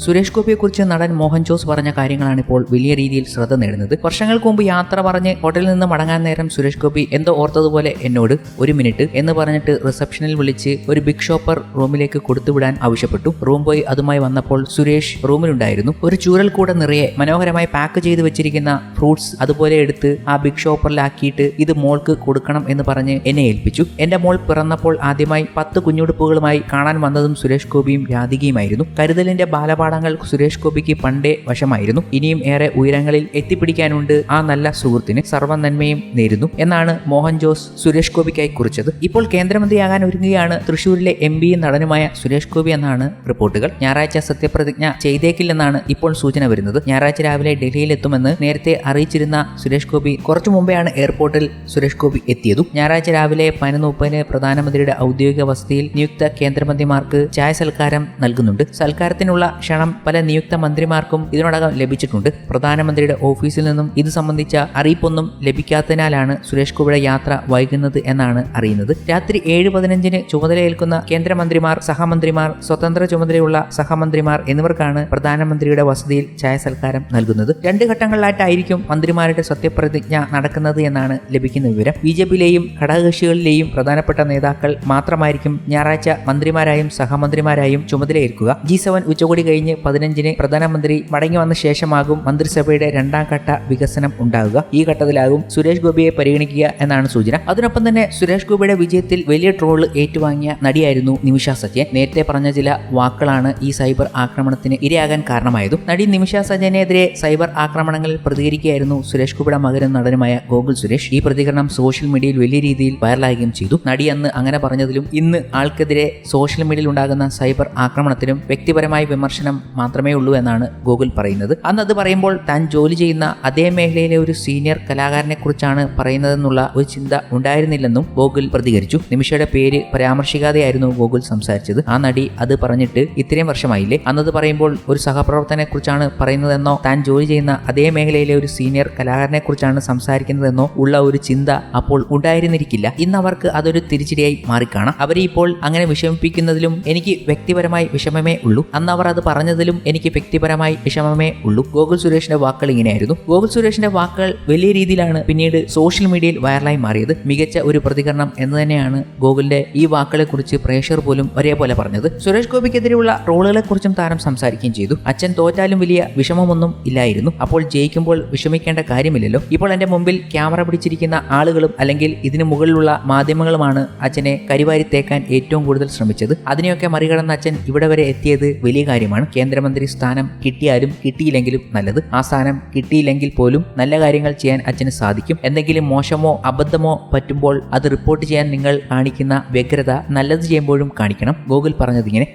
സുരേഷ് ഗോപിയെക്കുറിച്ച് നടൻ മോഹൻ ജോസ് പറഞ്ഞ കാര്യങ്ങളാണ് ഇപ്പോൾ വലിയ രീതിയിൽ ശ്രദ്ധ നേടുന്നത്. വർഷങ്ങൾക്ക് മുമ്പ് യാത്ര പറഞ്ഞ് ഹോട്ടലിൽ നിന്ന് മടങ്ങാൻ നേരം സുരേഷ് ഗോപി എന്തോ ഓർത്തതുപോലെ എന്നോട് ഒരു മിനിറ്റ് എന്ന് പറഞ്ഞിട്ട് റിസപ്ഷനിൽ വിളിച്ച് ഒരു ബിഗ് ഷോപ്പർ റൂമിലേക്ക് കൊടുത്തുവിടാൻ ആവശ്യപ്പെട്ടു. റൂം പോയി അതുമായി വന്നപ്പോൾ സുരേഷ് റൂമിലുണ്ടായിരുന്നു. ഒരു ചൂരൽ കൂടെ നിറയെ മനോഹരമായി പാക്ക് ചെയ്ത് വെച്ചിരിക്കുന്ന ഫ്രൂട്ട്സ് അതുപോലെ എടുത്ത് ആ ബിഗ് ഷോപ്പറിലാക്കിയിട്ട് ഇത് മോൾക്ക് കൊടുക്കണം എന്ന് പറഞ്ഞ് എന്നെ ഏൽപ്പിച്ചു. എന്റെ മോൾ പിറന്നപ്പോൾ ആദ്യമായി പത്ത് കുഞ്ഞുടുപ്പുകളുമായി കാണാൻ വന്നതും സുരേഷ് ഗോപിയും രാധികയുമായിരുന്നു. കരുതലിന്റെ ബാലപാഠങ്ങൾ സുരേഷ് ഗോപിക്ക് പണ്ടേ വശമായിരുന്നു. ഇനിയും ഏറെ ഉയരങ്ങളിൽ എത്തിപ്പിടിക്കാനുണ്ട് ആ നല്ല സുഹൃത്തിന് സർവ നന്മയും നേരുന്നു എന്നാണ് മോഹൻ ജോസ് സുരേഷ് ഗോപിക്കായി കുറിച്ചത്. ഇപ്പോൾ കേന്ദ്രമന്ത്രിയാകാൻ ഒരുങ്ങുകയാണ് തൃശൂരിലെ എം പിയും നടനുമായ സുരേഷ് ഗോപി എന്നാണ് റിപ്പോർട്ടുകൾ. ഞായറാഴ്ച സത്യപ്രതിജ്ഞ ചെയ്തേക്കില്ലെന്നാണ് ഇപ്പോൾ സൂചന വരുന്നത്. ഞായറാഴ്ച രാവിലെ ഡൽഹിയിലെത്തുമെന്ന് നേരത്തെ അറിയിച്ചിരുന്ന സുരേഷ് ഗോപി കുറച്ചു മുമ്പെയാണ് എയർപോർട്ടിൽ സുരേഷ് ഗോപി എത്തിയതും. ഞായറാഴ്ച രാവിലെ പതിനൊന്ന് മുപ്പതിന് പ്രധാനമന്ത്രിയുടെ ഔദ്യോഗിക വസതിയിൽ നിയുക്ത കേന്ദ്രമന്ത്രിമാർക്ക് ചായ സൽക്കാരം നൽകുന്നുണ്ട്. സൽക്കാരത്തിനുള്ള ക്ഷണം പല നിയുക്ത മന്ത്രിമാർക്കും ഇതിനോടകം ലഭിച്ചിട്ടുണ്ട്. പ്രധാനമന്ത്രിയുടെ ഓഫീസിൽ നിന്നും ഇത് സംബന്ധിച്ച അറിയിപ്പൊന്നും ലഭിക്കാത്തതിനാലാണ് സുരേഷ് ഗോപിയുടെ യാത്ര വൈകുന്നത് എന്നാണ് അറിയുന്നത്. രാത്രി ഏഴ് പതിനഞ്ചിന് ചുമതലയേൽക്കുന്ന കേന്ദ്രമന്ത്രിമാർ സഹമന്ത്രിമാർ സ്വതന്ത്ര ചുമതലയുള്ള സഹമന്ത്രിമാർ എന്നിവർക്കാണ് പ്രധാനമന്ത്രിയുടെ വസതിയിൽ ചായ സൽക്കാരം നൽകുന്നത്. രണ്ട് ഘട്ടങ്ങളിലായിട്ടായിരിക്കും മന്ത്രിമാരുടെ സത്യപ്രതിജ്ഞ നടക്കുന്നത് എന്നാണ് ലഭിക്കുന്ന വിവരം. ബി ജെ പിയിലെയും ഘടകകക്ഷികളിലെയും പ്രധാനപ്പെട്ട നേതാക്കൾ മാത്രമായിരിക്കും ഞായറാഴ്ച മന്ത്രിമാരായും സഹമന്ത്രിമാരായും ചുമതലയേൽക്കുക. ജി സെവൻ ഉച്ചകോടി കഴിഞ്ഞ് പതിനഞ്ചിന് പ്രധാനമന്ത്രി മടങ്ങി വന്ന ശേഷമാകും മന്ത്രിസഭയുടെ രണ്ടാം ഘട്ട വികസനം ഉണ്ടാകുക ഈ ഘട്ടത്തിലാകും സുരേഷ് ഗോപിയെ പരിഗണിക്കുക എന്നാണ് സൂചന. അതിനൊപ്പം തന്നെ സുരേഷ് ഗോപിയുടെ വിജയത്തിൽ വലിയ ട്രോൾ ഏറ്റുവാങ്ങിയ നടിയായിരുന്നു നിമിഷ സജയൻ നേരത്തെ പറഞ്ഞ ചില വാക്കുകളാണ് ഈ സൈബർ ആക്രമണത്തിന് ഇരയാകാൻ കാരണമായതും. നടി നിമിഷ സജയനെതിരെ സൈബർ ആക്രമണങ്ങളിൽ പ്രതികരിക്കുകയായിരുന്നു സുരേഷ് ഗോപിയുടെ മകനും നടനുമായ ഗോകുൽ സുരേഷ്. ഈ പ്രതികരണം സോഷ്യൽ മീഡിയയിൽ വലിയ രീതിയിൽ വൈറലാകുകയും ചെയ്തു. നടി അന്ന് അങ്ങനെ പറഞ്ഞതിലും ഇന്ന് ആൾക്കെതിരെ സോഷ്യൽ മീഡിയയിൽ ഉണ്ടാകുന്ന സൈബർ ആക്രമണത്തിനും വ്യക്തിപരമായ വിമർശനം മാത്രമേ ഉള്ളൂ എന്നാണ് ഗൂഗിൾ പറയുന്നത്. അന്ന് അത് പറയുമ്പോൾ താൻ ജോലി ചെയ്യുന്ന അതേ മേഖലയിലെ ഒരു സീനിയർ കലാകാരനെ കുറിച്ചാണ് പറയുന്നതെന്നുള്ള ഒരു ചിന്ത ഉണ്ടായിരുന്നില്ലെന്നും ഗൂഗിൾ പ്രതികരിച്ചു. നിമിഷയുടെ പേര് പരാമർശിക്കാതെയായിരുന്നു ഗൂഗിൾ സംസാരിച്ചത്. ആ നടി അത് പറഞ്ഞിട്ട് ഇത്രയും വർഷമായില്ലേ? അന്നത് പറയുമ്പോൾ ഒരു സഹപ്രവർത്തനെ കുറിച്ചാണ് പറയുന്നതെന്നോ താൻ ജോലി ചെയ്യുന്ന അതേ മേഖലയിലെ ഒരു സീനിയർ കലാകാരനെ കുറിച്ചാണ് സംസാരിക്കുന്നതെന്നോ ഉള്ള ഒരു ചിന്ത അപ്പോൾ ഉണ്ടായിരുന്നിരിക്കില്ല. ഇന്ന് അവർക്ക് അതൊരു തിരിച്ചടിയായി മാറിക്കാണാം. അവരെ ഇപ്പോൾ അങ്ങനെ വിഷമിപ്പിക്കുന്നതിലും എനിക്ക് വ്യക്തിപരമായി വിഷമമേ ഉള്ളൂ. അന്ന് അവർ അത് പറഞ്ഞതിലും എനിക്ക് വ്യക്തിപരമായി വിഷമമേ ഉള്ളൂ. ഗോകുൽ സുരേഷിന്റെ വാക്കുകൾ ഇങ്ങനെയായിരുന്നു. ഗോകുൽ സുരേഷിന്റെ വാക്കുകൾ വലിയ രീതിയിലാണ് പിന്നീട് സോഷ്യൽ മീഡിയയിൽ വൈറലായി മാറിയത്. മികച്ച ഒരു പ്രതികരണം എന്ന് തന്നെയാണ് ഗോകുലിന്റെ ഈ വാക്കുകളെ കുറിച്ച് പ്രേക്ഷകർ പോലും ഒരേപോലെ പറഞ്ഞത്. സുരേഷ് ഗോപിക്കെതിരെയുള്ള ട്രോളുകളെ കുറിച്ചും താരം സംസാരിക്കുകയും ചെയ്തു. അച്ഛൻ തോറ്റാലും വലിയ വിഷമമൊന്നും ഇല്ലായിരുന്നു. അപ്പോൾ ജയിക്കുമ്പോൾ വിഷമിക്കേണ്ട കാര്യമില്ലല്ലോ. ഇപ്പോൾ എന്റെ മുമ്പിൽ ക്യാമറ പിടിച്ചിരിക്കുന്ന ആളുകളും അല്ലെങ്കിൽ ഇതിനു മുകളിലുള്ള മാധ്യമങ്ങളുമാണ് അച്ഛനെ കരിവാരി തേക്കാൻ ഏറ്റവും കൂടുതൽ ശ്രമിച്ചത്. അതിനെയൊക്കെ മറികടന്ന അച്ഛൻ ഇവിടെ വരെ എത്തിയത് വലിയ കാര്യമാണ്. കേന്ദ്രമന്ത്രി സ്ഥാനം കിട്ടിയാലും കിട്ടിയില്ലെങ്കിലും നല്ലത്. ആ സ്ഥാനം കിട്ടിയില്ലെങ്കിൽ പോലും നല്ല കാര്യങ്ങൾ ചെയ്യാൻ അച്ഛന് സാധിക്കും. എന്തെങ്കിലും മോശമോ അബദ്ധമോ പറ്റുമ്പോൾ അത് റിപ്പോർട്ട് ചെയ്യാൻ നിങ്ങൾ കാണിക്കുന്ന വ്യഗ്രത നല്ലത് ചെയ്യുമ്പോഴും കാണിക്കണം. ഗൂഗിൾ പറഞ്ഞതിങ്ങനെ.